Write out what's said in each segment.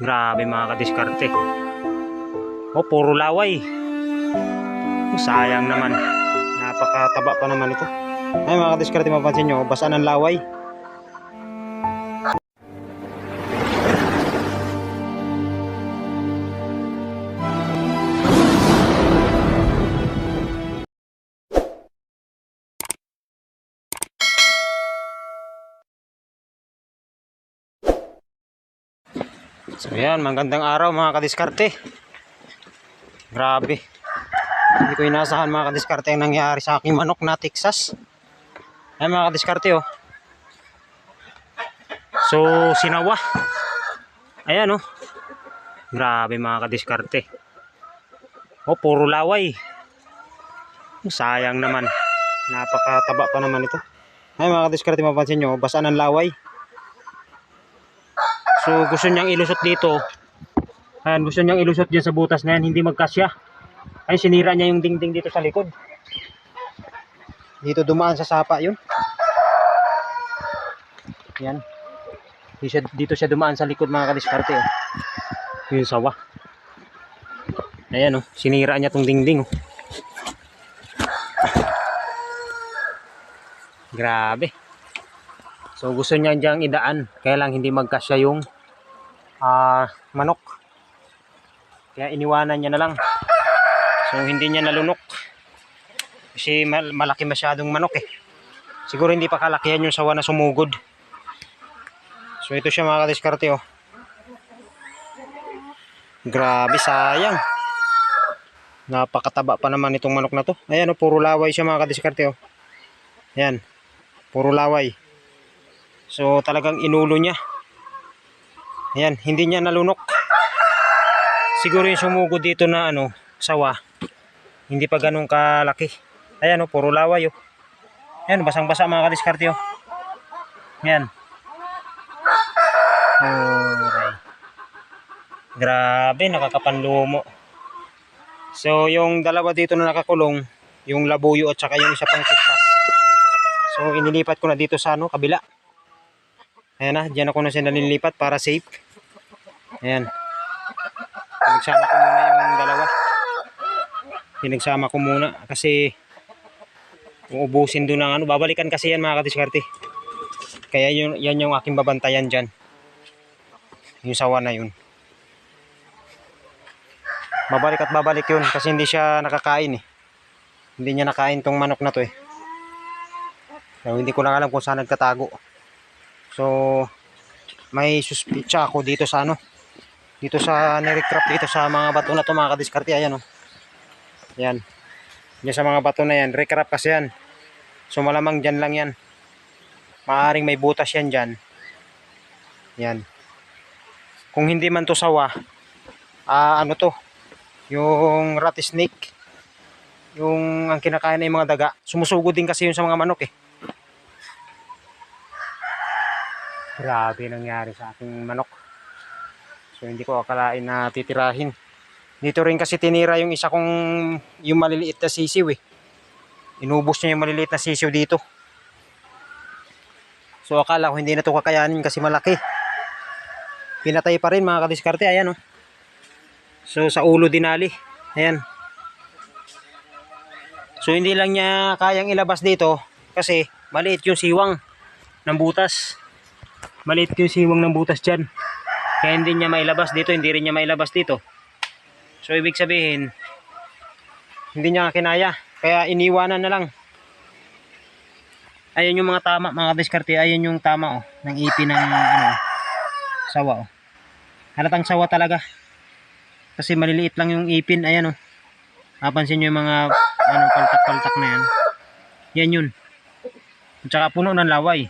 Grabe mga kadiskarte. Oh, puro laway. Oh, sayang naman. Napakataba pa naman ito. Ay mga kadiskarte, mapansin nyo, basa ng laway. So yan, magandang araw mga kadiskarte. Grabe. Hindi ko inasahan mga kadiskarte ang nangyari sa aking manok na Texas. Ay mga kadiskarte oh. So sinawa. Ayan oh. Grabe mga kadiskarte. Oh, puro laway. Sayang naman. Napakataba pa naman ito. Ay mga kadiskarte mapansin nyo, basa ng laway. So gusto niyang ilusot dito. Ayan, gusto niyang ilusot dyan sa butas na yan, hindi magkasya. Ay, sinira niya yung dingding dito sa likod. Dito dumaan sa sapa yun. Yan. Dito siya, dito siya dumaan sa likod mga kadiskarte. Oh. Yung sawa. Ayan oh, sinira niya tong dingding oh. Grabe. So gusto niya diyang idaan, kaya lang hindi magkasya yung ah, manok. Kaya iniwanan niya na lang. So hindi niya nalunok. Kasi mal- malaki masyadong manok eh. Siguro hindi pa kalakihan yung sawa na sumugod. So ito siya mga kadiskarte oh. Grabe sayang. Napakataba pa naman itong manok na to. Ayan oh, puro laway siya mga kadiskarte oh. Ayan. Puro laway. So talagang inulo niya. Ayan, hindi niya nalunok. Siguro yung sumugod dito na ano, sawa. Hindi pa ganun kalaki. Ayan oh, puro laway oh. Ayan, basang-basa mga kadiskarte oh. Ayan. Alright. Grabe, nakakapanlumo. So, yung dalawa dito na nakakulong, yung labuyo at saka yung isa pang Texas. So, inilipat ko na dito sa ano, kabila. Ayan na, dyan ako na siya nalilipat para safe. Ayan. Pinagsama ko muna yung dalawa. Pinagsama ko muna kasi uubusin doon ng ano. Babalikan kasi yan mga kadiskarte. Kaya yun, yan yung aking babantayan dyan. Yung sawa na yun. Babalik at babalik yun kasi hindi siya nakakain eh. Hindi niya nakain tong manok na to eh. So, hindi ko lang alam kung saan nagtatago. So, may suspitsa ako dito sa ano. Dito sa nirecrop dito sa mga bato na to mga kadiskarte. Ayan oh. Yan. Yan sa mga bato na yan. Recrop kasi yan. So malamang dyan lang yan. Maaring may butas yan dyan. Yan. Kung hindi man to sawa, ah ano to? Yung rat snake. Yung ang kinakain ng mga daga. Sumusugod din kasi yun sa mga manok eh. Grabe nangyari sa aking manok. So hindi ko akalain na titirahin. Dito rin kasi tinira yung isa kong yung maliliit na sisiw eh. Inubos niya yung maliliit na sisiw dito. So akala ko hindi na to kakayanin kasi malaki. Pinatay pa rin mga kadiskarte. Ayan oh. So sa ulo dinali. Ayan. So hindi lang niya kayang ilabas dito kasi maliit yung siwang ng butas. Maliit yung siwang ng butas dyan. Kaya hindi niya mailabas dito, hindi rin niya mailabas dito. So ibig sabihin, hindi niya kinaya. Kaya iniwanan na lang. Ayan yung mga tama, mga diskarte. Ayan yung tama oh, ng ipi ng ano, sawa oh. Halatang sawa talaga. Kasi maliliit lang yung ipin. Ayan oh. Napansin nyo yung mga ano, paltak-paltak na yan. Yan yun. At saka puno ng laway.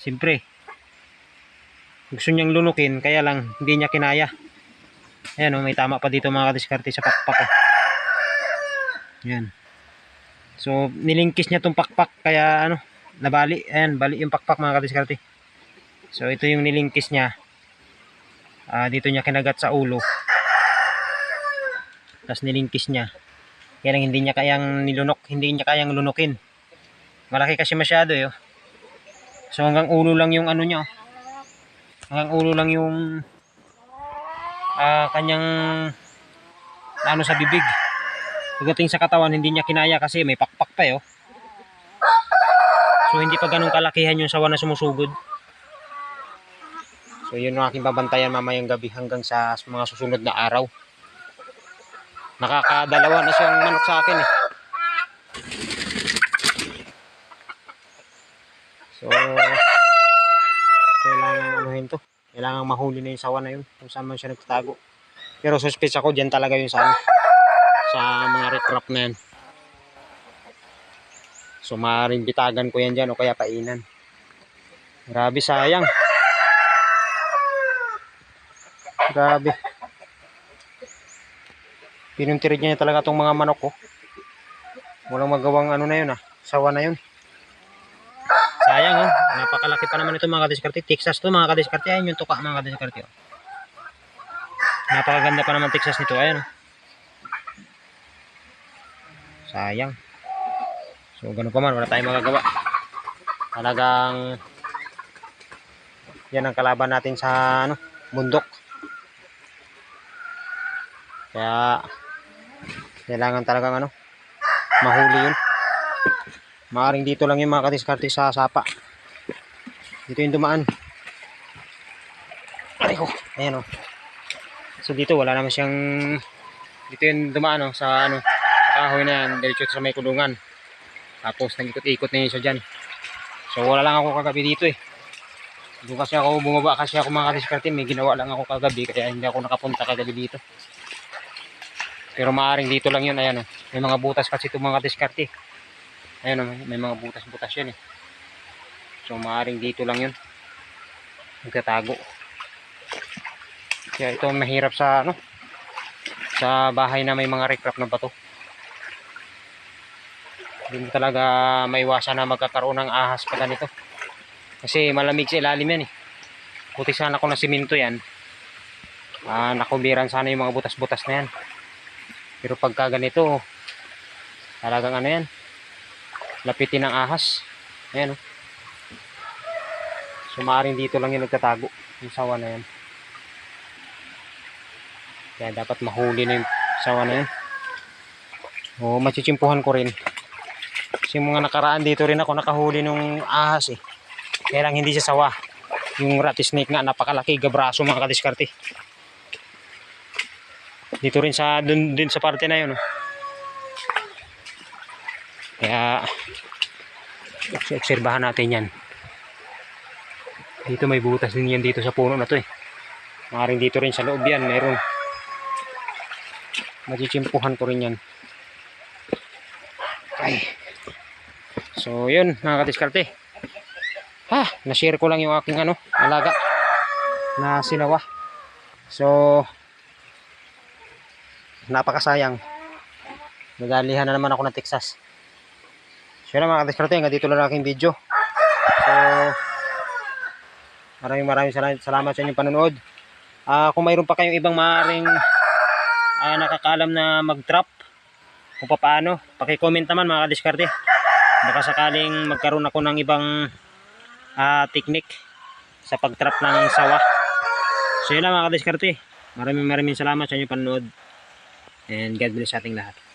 Siyempre. Gusto niyang lunukin, kaya lang hindi niya kinaya. Ayan oh, may tama pa dito mga kadiskarte sa pakpak oh. Ayan. So, nilingkis niya tong pakpak, kaya ano, nabali. Ayan, bali yung pakpak mga kadiskarte. So, ito yung nilingkis niya. Ah, dito niya kinagat sa ulo. Tapos nilingkis niya. Kaya lang hindi niya kayang nilunok, hindi niya kayang lunukin. Malaki kasi masyado eh. oh. So hanggang ulo lang yung ano niya. oh. Hanggang ulo lang yung ah, kanyang ano sa bibig. Pagdating sa katawan, hindi niya kinaya kasi may pakpak pa eh. Oh. So hindi pa ganun kalakihan yung sawa na sumusugod. So yun ang aking babantayan mamayang gabi hanggang sa mga susunod na araw. Nakakadalawa na siyang manok sa akin eh. So anuhin to. Kailangan mahuli na yung sawa na yun kung saan man siya nagtatago. Pero suspect ako dyan talaga yun sa ano, sa mga recrop na yan. So maaaring bitagan ko yan dyan o kaya painan. Grabe sayang. Grabe. Pinuntirid niya talaga tong mga manok ko. Walang magawang ano na yun ah. Sawa na yun. Napakalaki pa naman ito mga kadiskarte. Texas to mga kadiskarte. Ayun yung tuka mga kadiskarte oh. Napakaganda pa naman Texas nito. Ayan oh. Sayang. So ganun pa man. Wala tayong magagawa. Talagang yan ang kalaban natin sa ano, bundok. Kaya kailangan talagang ano, mahuli yun. Maaring dito lang yung mga kadiskarte sa sapa. Dito yung dumaan. Ay ko, ayan o. So dito wala naman siyang dito yung dumaan o sa ano sa kahoy na yan, diretso sa may kulungan. Tapos nag-ikot-ikot na yun siya dyan. So wala lang ako kagabi dito eh. Doon kasi ako bumaba kasi ako mga kadiskarte, may ginawa lang ako kagabi kaya hindi ako nakapunta kagabi dito. Pero maaring dito lang yun, ayan o. May mga butas kasi itong mga diskarte. Ayan o, may mga butas-butas yan eh. So maaring dito lang yun. Nagtatago. Kaya ito mahirap sa ano, sa bahay na may mga recrap na bato. Hindi mo talaga maiwasan na magkakaroon ng ahas pa ganito. Kasi malamig sa ilalim yan eh. Buti sana kung na simento yan. Ah, nakubiran sana yung mga butas-butas na yan. Pero pagka ganito, talagang ano yan, lapitin ng ahas. Ayan oh. So maaaring dito lang yung nagtatago, yung sawa na yan. Kaya dapat mahuli na yung sawa na yan. O, machichimpuhan ko rin. Kasi mga nakaraan dito rin ako nakahuli nung ahas eh. Kaya lang hindi siya sawa. Yung rat snake nga napakalaki, gabraso mga kadiskarte. Dito rin sa dun, dun sa parte na yun. Oh. Kaya obserbahan natin yan. Dito may butas din yan dito sa puno na to eh. Maring dito rin sa loob yan, meron. Machichimpuhan ko rin yan. Ay. So yun mga kadiskarte. Ha, na-share ko lang yung aking ano, alaga na sinawa. So napakasayang. Nagalihan na naman ako ng Texas. So yun mga kadiskarte, hanggang dito lang ang aking video. So maraming maraming salamat, sa inyong panonood. Ah, kung mayroon pa kayong ibang maaaring ah, nakakalam na mag-trap kung paano, paki-comment naman mga kadiskarte. Baka sakaling magkaroon ako ng ibang ah, technique sa pag-trap ng sawa. So yun lang mga kadiskarte. Maraming maraming salamat sa inyong panonood. And God bless ating lahat.